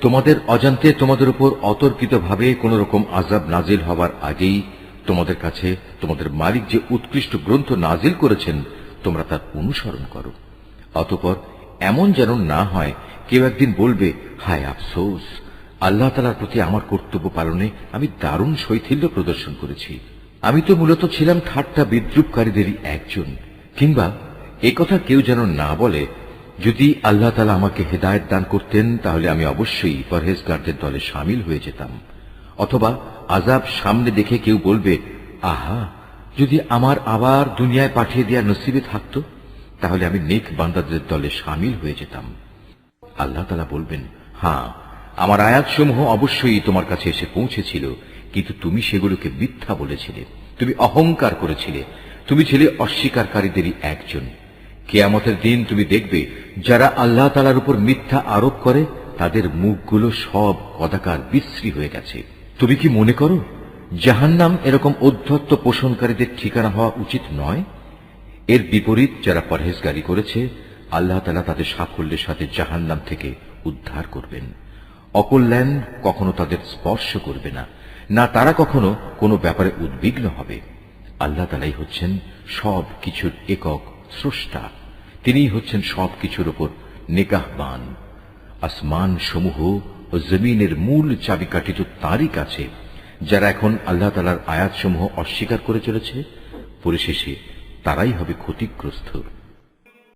তোমাদের অজান্তে তোমাদের উপর অতর্কিতভাবে কোন রকম আজাব নাজিল হবার আগেই তোমাদের কাছে তোমাদের মালিক যে উৎকৃষ্ট গ্রন্থ নাজিল করেছেন, তোমরা তার অনুসরণ করো। অতপর এমন যেন না হয়, কেউ একদিন বলবে, হায় আফসোস, আল্লাহ তালার প্রতি আমার কর্তব্য পালনে আমি দারুণ শৈথিল্য প্রদর্শন করেছি। আমি তো মূলত ছিলাম ঠাট্টা বিদ্রুপকারীদেরই একজন, কিংবা একথা কেউ যেন না বলে যদি আল্লাহ তালা আমাকে হেদায়ত দান করতেন, তাহলে আমি অবশ্যই পরহেজগারদের দলে সামিল হয়ে যেতাম। অথবা আজাব সামনে দেখে কেউ বলবে, আহা, যদি আমার আবার দুনিয়ায় পাঠিয়ে দেওয়ার নসিবে থাকত, তাহলে আমি নেক বান্দাদের দলে সামিল হয়ে যেতাম। আল্লাহ তালা বলবেন হ্যাঁ আমার আয়াতসমূহ অবশ্যই তোমার কাছে এসে পৌঁছেছিল, কিন্তু তুমি সেগুলোকে মিথ্যা বলেছিলে। তুমি অহংকার করেছিলে। তুমি ছিলে অস্বীকারীদেরই একজন। কেয়ামতের দিন তুমি দেখবে, যারা আল্লাহ তালার উপর মিথ্যা আরোপ করে, তাদের মুখগুলো সব কদাকার বিশ্রী হয়ে গেছে। তুমি কি মনে করো, জাহান্নাম এরকম অধ্যত্ত পোষণকারীদের ঠিকানা হওয়া উচিত নয়? এর বিপরীত যারা পরহেজগারি করেছে, আল্লাহ তালা তাদের সাফল্যের সাথে জাহান্নাম থেকে উদ্ধার করবেন। অকল্যাণ কখনো তাদের স্পর্শ করবে না না তারা কখনো কোনো ব্যাপারে উদ্বিগ্ন হবে। আল্লাহ তালাই হচ্ছেন সব কিছুর একক স্রষ্টা। তিনিই হচ্ছেন সব কিছুর ওপর নিকাহবান। আসমান সমূহ ও জমিনের মূল চাবিকাঠি তো তারই কাছে, যারা এখন আল্লাহ তালার আয়াতসমূহ অস্বীকার করে চলেছে, পরিশেষে তারাই হবে ক্ষতিগ্রস্ত।